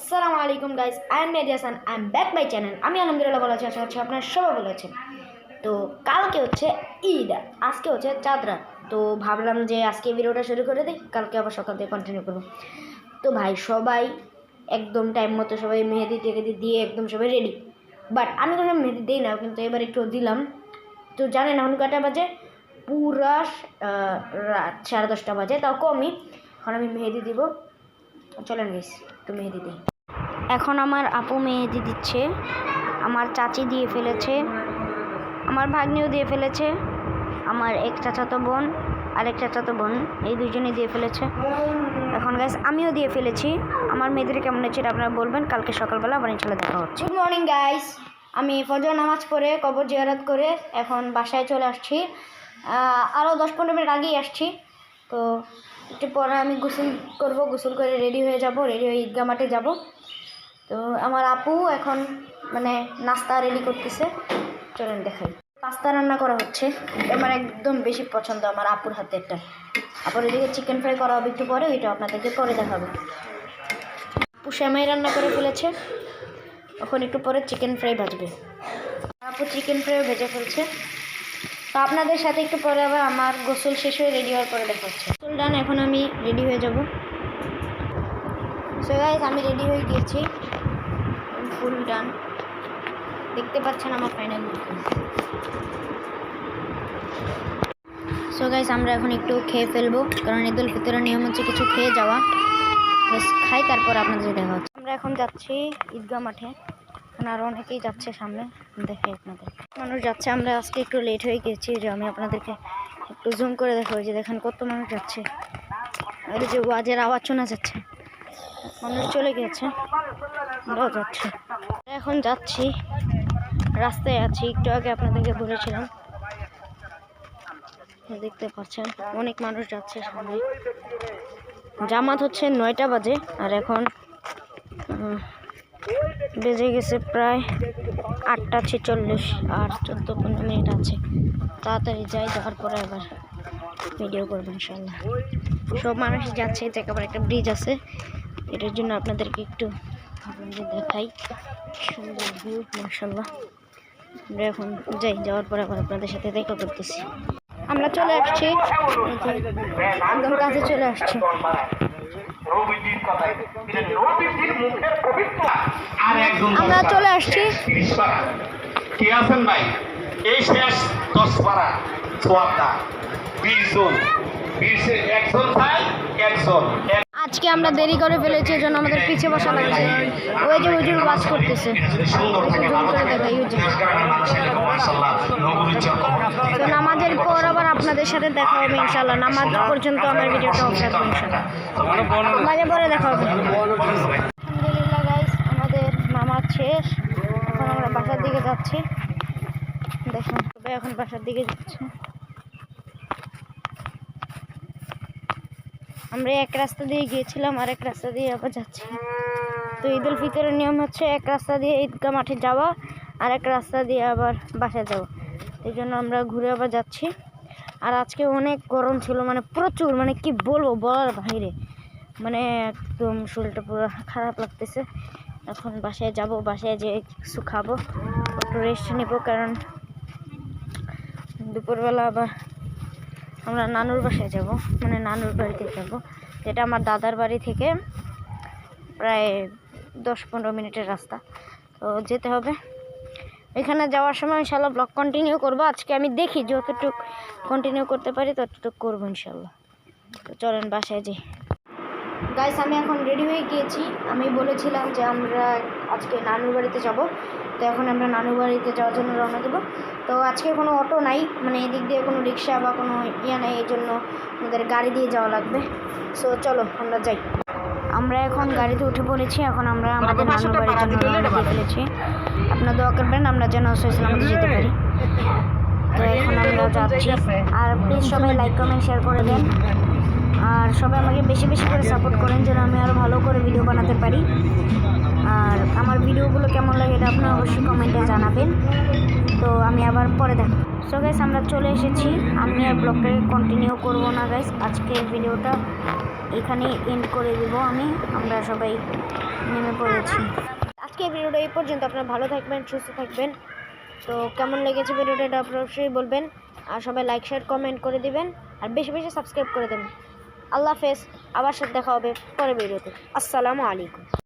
আসসালামু আলাইকুম guys I am Hasan I am back my channel আমি আলহামদুলিল্লাহ ভালো আছি, আশা করছি আপনারা সবাই ভালো আছেন। তো কালকে হচ্ছে ঈদ, আজকে হচ্ছে চাঁদ রাত তো ভাবলাম যে আজকে ভিডিওটা শুরু করে দিই, কালকে আবার সকাল থেকে কন্টিনিউ করব। তো ভাই, সবাই একদম টাইম মতো সবাই মেহেদি টেহেদি দিয়ে একদম সবাই রেডি বাট আমি কোনো মেহেদি দিই না, কিন্তু এবার একটু দিলাম। তো জানেন, এখন কটা বাজে? পুরা রাত সাড়ে দশটা বাজে, তাও কমই। এখন আমি মেহেদি দিব। চলেন গেস একটু মেহেদি দিই। এখন আমার আপু মেহেদি দিচ্ছে আমার চাচি দিয়ে ফেলেছে আমার ভাগ্নিও দিয়ে ফেলেছে আমার এক চাচাতো বোন আর এক চাচাতো বোন এই দুজনে দিয়ে ফেলেছে। এখন গাইস আমিও দিয়ে ফেলেছি। আমার মেয়েদের কেমন হচ্ছে এটা আপনারা বলবেন কালকে সকালবেলা আবার ইনশাল্লাহ দেখা হচ্ছে। গুড মর্নিং গাইস আমি ফজর নামাজ পড়ে কবর জিয়ারত করে এখন বাসায় চলে আসছি। আরও দশ পনেরো মিনিট আগেই আসছি তো একটু পরে আমি গোসল করব, গোসল করে রেডি হয়ে যাব রেডি হয়ে ঈদগা মাঠে যাব। তো আমার আপু এখন মানে নাস্তা রেডি করতেছে। চলেন দেখাই। পাস্তা রান্না করা হচ্ছে। আমার একদম বেশি পছন্দ আমার আপুর হাতে একটা। আপুর এদিকে চিকেন ফ্রাই করা হবে একটু পরে, ওইটা আপনাদেরকে পরে দেখাবো। আপু শ্যামাই রান্না করে ফেলেছে। এখন একটু পরে চিকেন ফ্রাই ভাজবে। আপু চিকেন ফ্রাইও ভেজে ফেলছে। তো আপনাদের সাথে একটু পরে আবার আমার গোসল শেষ হয়ে রেডি হওয়ার পরে দেখা হচ্ছে। গোসল ডান, এখন আমি রেডি হয়ে যাব। সো গাইজ আমি রেডি হয়ে গিয়েছি। ফুল ডান দেখতে পাচ্ছেন আমার ফাইনাল সো গাইজ আমরা এখন একটু খেয়ে ফেলব, কারণ ঈদুল ফিতরের নিয়ম হচ্ছে কিছু খেয়ে যাওয়া। Just খাই, তারপর আপনাদের দেখা হচ্ছে। আমরা এখন যাচ্ছি ঈদগাহ মাঠে। আরও অনেকেই যাচ্ছে সামনে। দেখে আপনাদের। মানুষ যাচ্ছে, আমরা আজকে একটু লেট হয়ে গেছি যে আমি আপনাদেরকে একটু জুম করে দেখাবো যে দেখেন কত মানুষ যাচ্ছে। আর যে ওয়াজের আওয়াজ শোনা যাচ্ছে। মানুষ চলে গিয়েছে, আমরাও যাচ্ছি। এখন যাচ্ছি, রাস্তায় আছি, একটু আগে আপনাদেরকে বলেছিলাম। দেখতে পাচ্ছেন, অনেক মানুষ যাচ্ছে সামনে। জামাত হচ্ছে নয়টা বাজে, আর এখন বেজে গেছে প্রায় আটটা ছেচল্লিশ আর চোদ্দ পনেরো মিনিট আছে। তাড়াতাড়ি যাই যাওয়ার পরে আবার ভিডিও করব ইনশাল্লাহ সব মানুষ যাচ্ছে এতে আবার একটা ব্রিজ আছে। এটার জন্য আপনাদেরকে একটু দেখাই। সুন্দর ভিউ মার্শাল্লাহ আমরা এখন যাই, যাওয়ার পরে আবার আপনাদের সাথে দেখা করতেছি। আমরা চলে আসছি। একদম কাছে চলে আসছি। নবীজির কথাই। তিনি নবীজির মুখের পবিত্র। আর একজন আমরা চলে আসছি। তিরিশ পারা কে আছেন ভাই? এই শেষ দশ পারা সোয়াবটা বিশ জন। বিশে একজন চাই একজন। এক- আজকে আমরা দেরি করে ফেলেছি, এজন্য আমাদের পিছে বসা লাগছে। ওই যে হুজুর বাস করতেছে। তো নামাজের পর আবার আপনাদের সাথে দেখা হবে ইনশাল্লাহ নামাজ পর্যন্ত আমার ভিডিওটা অফ থাকবে ইনশাল্লাহ পরে দেখা হবে। আলহামদুলিল্লাহ আমাদের নামাজ শেষ। এখন আমরা বাসার দিকে যাচ্ছি। দেখুন এখন বাসার দিকে যাচ্ছে। আমরা এক রাস্তা দিয়ে গিয়েছিলাম, আর এক রাস্তা দিয়ে আবার যাচ্ছি। তো ঈদ উল ফিতরের নিয়ম হচ্ছে এক রাস্তা দিয়ে ঈদগাহ মাঠে যাওয়া, আর এক রাস্তা দিয়ে আবার বাসায় যাওয়া। এই জন্য আমরা ঘুরে আবার যাচ্ছি। আর আজকে অনেক গরম ছিল মানে প্রচুর মানে কি বলব বলার বাইরে। মানে একদম শরীরটা পুরো খারাপ লাগতেছে। এখন বাসায় যাব, বাসায় যেয়ে কিছু খাব, একটু রেস্ট নেব, কারণ দুপুরবেলা আবার আমরা নানুর বাসায় যাব মানে নানুর বাড়িতে যাব। যেটা আমার দাদার বাড়ি থেকে প্রায় দশ পনেরো মিনিটের রাস্তা। তো যেতে হবে। এখানে যাওয়ার সময় ইনশাল্লাহ ব্লগ কন্টিনিউ করব। আজকে আমি দেখি যতটুকু কন্টিনিউ করতে পারি ততটুক করব ইনশাল্লাহ তো চলেন বাসায় যাই। গাইস আমি এখন রেডি হয়ে গিয়েছি। আমি বলেছিলাম যে আমরা আজকে নানুর বাড়িতে যাব। তো এখন আমরা নানুর বাড়িতে যাওয়ার জন্য রওনা দেবো। তো আজকে কোনো অটো নাই মানে এদিক দিয়ে কোনো রিক্সা বা কোনো ইয়ে নাই এই জন্য আমাদের গাড়ি দিয়ে যাওয়া লাগবে। সো চলো আমরা যাই। আমরা এখন গাড়িতে উঠে পড়েছি। এখন আমরা আমাদের নানুর বাড়ির জন্য রওনা দিয়ে ফেলেছি। আপনার দোয়া করবেন আমরা যেন সৈসলামতে যেতে পারি। তো এখন আমরা যাচ্ছি। আর প্লিজ সবাই লাইক কমেন্ট শেয়ার করে দেন। আর সবাই আমাকে বেশি বেশি করে সাপোর্ট করেন যেন আমি আরও ভালো করে ভিডিও বানাতে পারি। আর আমার ভিডিওগুলো কেমন লাগে এটা আপনারা অবশ্যই কমেন্টে জানাবেন। তো আমি আবার পরে দেখ সো গাইস আমরা চলে এসেছি। আমি আর ব্লগটাকে কন্টিনিউ করব না গাইস আজকে ভিডিওটা এখানে এন্ড করে দেব আমি। আমরা সবাই নেমে পড়েছি। আজকে ভিডিওটা এই পর্যন্ত। আপনারা ভালো থাকবেন, সুস্থ থাকবেন। তো কেমন লেগেছে ভিডিওটা এটা অবশ্যই বলবেন। আর সবাই লাইক শেয়ার কমেন্ট করে দিবেন। আর বেশি বেশি সাবস্ক্রাইব করে দেবেন। আল্লাহ হাফেজ আবার সাথে দেখা হবে পরে বেরোতে আসসালামু আলাইকুম।